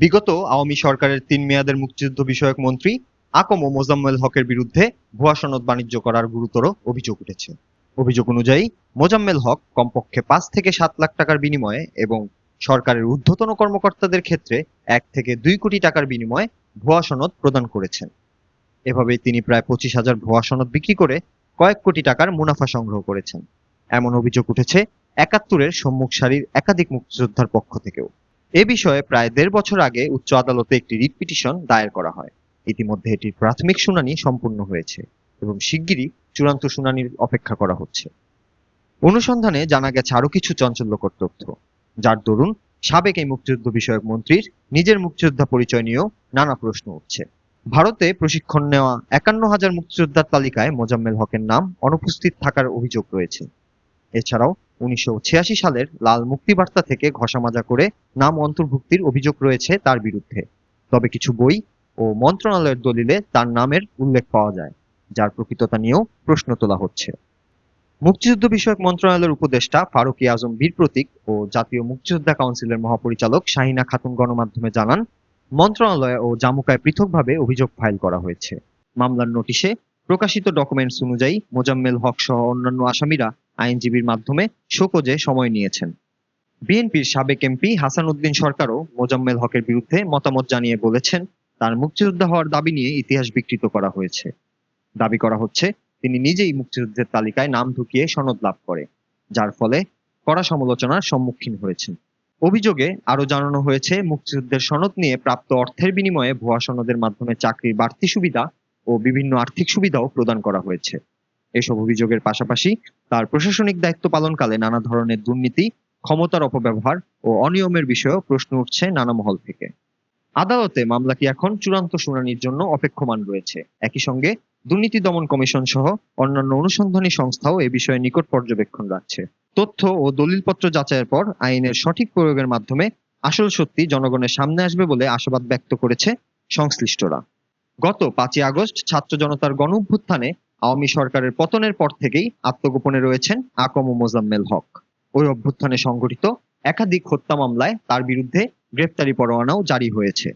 বিগত আওয়ামী সরকারের তিন মেয়াদের মুক্তিযুদ্ধ বিষয়ক মন্ত্রী আকম ও মোজাম্মেল হকের বিরুদ্ধে ভুয়া সনদ বাণিজ্য করার গুরুতর অভিযোগ উঠেছে। অভিযোগ অনুযায়ী, মোজাম্মেল হক কমপক্ষে পাঁচ থেকে সাত লাখ টাকার বিনিময়ে এবং সরকারের ঊর্ধ্বতন কর্মকর্তাদের ক্ষেত্রে এক থেকে দুই কোটি টাকার বিনিময়ে ভুয়া সনদ প্রদান করেছেন। এভাবে তিনি প্রায় পঁচিশ হাজার ভুয়া সনদ বিক্রি করে কয়েক কোটি টাকার মুনাফা সংগ্রহ করেছেন। এমন অভিযোগ উঠেছে একাত্তরের সম্মুখ সারির একাধিক মুক্তিযোদ্ধার পক্ষ থেকেও। এ বিষয়ে প্রায় দেড় বছর আগে উচ্চ আদালতে একটি রিট পিটিশন দায়ের করা হয়। ইতিমধ্যে এটির প্রাথমিক শুনানি সম্পূর্ণ হয়েছে এবং শিগগিরই চূড়ান্ত শুনানির অপেক্ষা করা হচ্ছে। অনুসন্ধানে জানা গেছে আরও কিছু চাঞ্চল্যকর তথ্য। যার দরুন সাবেক এই মুক্তিযুদ্ধ বিষয়ক মন্ত্রীর নিজের মুক্তিযোদ্ধা পরিচয় নিয়েও নানা প্রশ্ন উঠছে। ভারতে প্রশিক্ষণ নেওয়া একান্ন হাজার মুক্তিযোদ্ধার তালিকায় মোজাম্মেল হকের নাম অনুপস্থিত থাকার অভিযোগ রয়েছে। এছাড়াও উনিশশো ছিয়াশি সালের লাল মুক্তিবার্তা থেকে ঘষামাজা করে নাম অন্তর্ভুক্তির অভিযোগ রয়েছে তার বিরুদ্ধে। তবে কিছু বই ও মন্ত্রণালয়ের দলিলে তার নামের উল্লেখ পাওয়া যায়, যার প্রকৃততা নিয়েও প্রশ্ন তোলা হচ্ছে। মুক্তিযুদ্ধ বিষয়ক মন্ত্রণালয়ের উপদেষ্টা ফারুকি আজম বীর প্রতীক ও জাতীয় মুক্তিযোদ্ধা কাউন্সিলের মহাপরিচালক শাহিনা খাতুন গণমাধ্যমে জানান, মন্ত্রণালয় ও জামুকায় পৃথকভাবে অভিযোগ ফাইল করা হয়েছে। মামলার নোটিশে প্রকাশিত ডকুমেন্টস অনুযায়ী মোজাম্মেল হক সহ অন্যান্য আসামিরা আইনজীবীর মাধ্যমে শোকজে সময় নিয়েছেন। বিএনপির সাবেক এমপি হাসান উদ্দিন সরকারও মোজাম্মেল হকের বিরুদ্ধে মতামত জানিয়ে বলেছেন, তার মুক্তিযোদ্ধা হওয়ার দাবি নিয়ে ইতিহাস বিকৃত করা হয়েছে। দাবি করা হচ্ছে, তিনি নিজেই মুক্তিযুদ্ধের তালিকায় নাম ঢুকিয়ে সনদ লাভ করে, যার ফলে কড়া সমালোচনার সম্মুখীন হয়েছেন। অভিযোগে আরও জানানো হয়েছে, মুক্তিযুদ্ধের সনদ নিয়ে প্রাপ্ত অর্থের বিনিময়ে ভুয়া সনদের মাধ্যমে চাকরির বাড়তি সুবিধা ও বিভিন্ন আর্থিক সুবিধাও প্রদান করা হয়েছে। এসব অভিযোগের পাশাপাশি তার প্রশাসনিক দায়িত্ব পালনকালে নানা ধরনের দুর্নীতি, ক্ষমতার অপব্যবহার ও অনিয়মের বিষয়েও প্রশ্ন উঠছে নানা মহল থেকে। আদালতে মামলাটি এখন চূড়ান্ত শুনানির জন্য অপেক্ষমান রয়েছে। একই সঙ্গে দুর্নীতি দমন কমিশন সহ অন্যান্য অনুসন্ধানী সংস্থাও এ বিষয়ে নিকট পর্যবেক্ষণ রাখছে। তথ্য ও দলিলপত্র যাচাইয়ের পর আইনের সঠিক প্রয়োগের মাধ্যমে আসল সত্যি জনগণের সামনে আসবে বলে আশাবাদ ব্যক্ত করেছে সংশ্লিষ্টরা। গত পাঁচই আগস্ট ছাত্র জনতার গণ আওয়ামী সরকারের পতনের পর থেকেই আত্মগোপনে রয়েছেন আকম ও মোজাম্মেল হক। ওই অভ্যুত্থানে সংঘটিত একাধিক হত্যা মামলায় তার বিরুদ্ধে গ্রেপ্তারি পরোয়ানাও জারি হয়েছে।